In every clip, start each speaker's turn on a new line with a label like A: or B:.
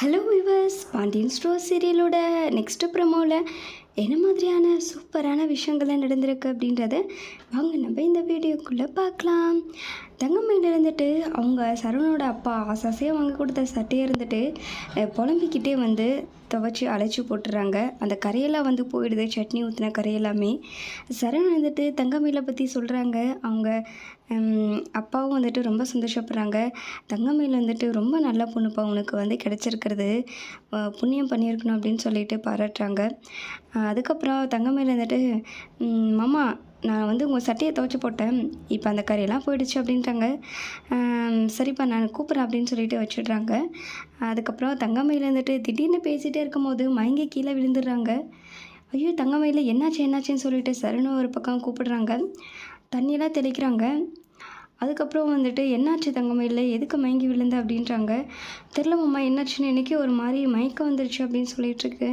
A: Hello viewers Pandian store சீரியலோட next ப்ரமோவில் என்ன மாதிரியான சூப்பரான விஷயங்கள்லாம் நடந்திருக்கு அப்படின்றத வாங்க நம்ம இந்த வீடியோக்குள்ளே பார்க்கலாம். தங்கம்மையில் இருந்துட்டு அவங்க சரவணோட அப்பா ஆசாசியாக வாங்கி கொடுத்த சட்டையை இருந்துட்டு புலம்பிக்கிட்டே வந்து துவைச்சி அழைச்சி போட்டுறாங்க. அந்த கரையெல்லாம் வந்து போயிடுது சட்னி ஊற்றின கரையெல்லாமே சரவணன் வந்துட்டு தங்கமயிலை பற்றி சொல்கிறாங்க அவங்க அப்பாவும் வந்துட்டு ரொம்ப சந்தோஷப்படுறாங்க. தங்கமயில் வந்துட்டு ரொம்ப நல்ல பொண்ணுப்பா உனக்கு வந்து கிடச்சிருக்கிறது. புண்ணியம் பண்ணியிருக்கணும் அப்படின்னு சொல்லிட்டு பாராட்டுறாங்க. அதுக்கப்புறம் தங்கமயில் இருந்துட்டு மாமா நான் வந்து உங்கள் சட்டையை துவைச்சி போட்டேன். இப்போ அந்த கறியெல்லாம் போயிடுச்சு அப்படின்ட்டாங்க. சரிப்பா நான் கூப்பிட்றேன் அப்படின்னு சொல்லிட்டு வச்சிடுறாங்க. அதுக்கப்புறம் தங்கமயில் இருந்துட்டு திடீர்னு பேசிகிட்டே இருக்கும் போது மயங்கி கீழே விழுந்துடுறாங்க. ஐயோ தங்கமயில் என்னாச்சு என்னாச்சுன்னு சொல்லிட்டு சரணு ஒரு பக்கம் கூப்பிடுறாங்க. தண்ணியெல்லாம் தெளிக்கிறாங்க. அதுக்கப்புறம் வந்துட்டு என்னாச்சு தங்கமயில் எதுக்கு மயங்கி விழுந்த? அப்படின்றாங்க. தெரில மாமா என்னாச்சுன்னு எனக்கே ஒரு மாதிரி மயக்கம் வந்துருச்சு அப்படின்னு சொல்லிட்டுருக்கு.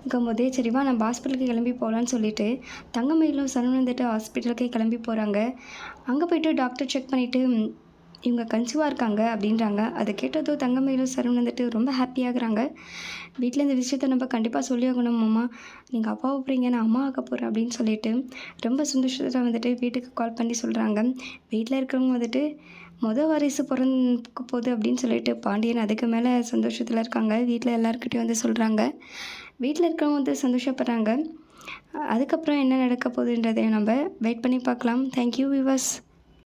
A: இருக்கும்போதே சரிவா நம்ம ஹாஸ்பிட்டலுக்கு கிளம்பி போகலான்னு சொல்லிட்டு தங்கமயிலும் சரண் வந்துட்டு ஹாஸ்பிட்டலுக்கே கிளம்பி போகிறாங்க அங்கே போயிட்டு டாக்டர் செக் பண்ணிவிட்டு இவங்க கன்சீவாக இருக்காங்க அப்படின்றாங்க. அதை கேட்டதும் தங்கமயிலும் சரண் வந்துட்டு ரொம்ப ஹாப்பியாகிறாங்க வீட்டில் இந்த விஷயத்த நம்ம கண்டிப்பாக சொல்லி ஆகணும் அம்மா நீங்கள் அப்பாவை போகிறீங்க நான் அம்மா ஆக்க போகிறேன் அப்படின்னு சொல்லிட்டு ரொம்ப சந்தோஷத்தில் வந்துட்டு வீட்டுக்கு கால் பண்ணி சொல்கிறாங்க வீட்டில் இருக்கிறவங்க வந்துட்டு மொதல் வாரிசு பிறக்க போகுது அப்படின்னு சொல்லிட்டு பாண்டியன் அதுக்கு மேலே சந்தோஷத்தில் இருக்காங்க. வீட்டில் எல்லாருக்கிட்டையும் வந்து சொல்கிறாங்க வீட்டில் இருக்கிறவங்க வந்து சந்தோஷப்படுறாங்க. அதுக்கப்புறம் என்ன நடக்க போகுதுன்றதை நம்ம வெயிட் பண்ணி பார்க்கலாம். தேங்க்யூ விவாஸ்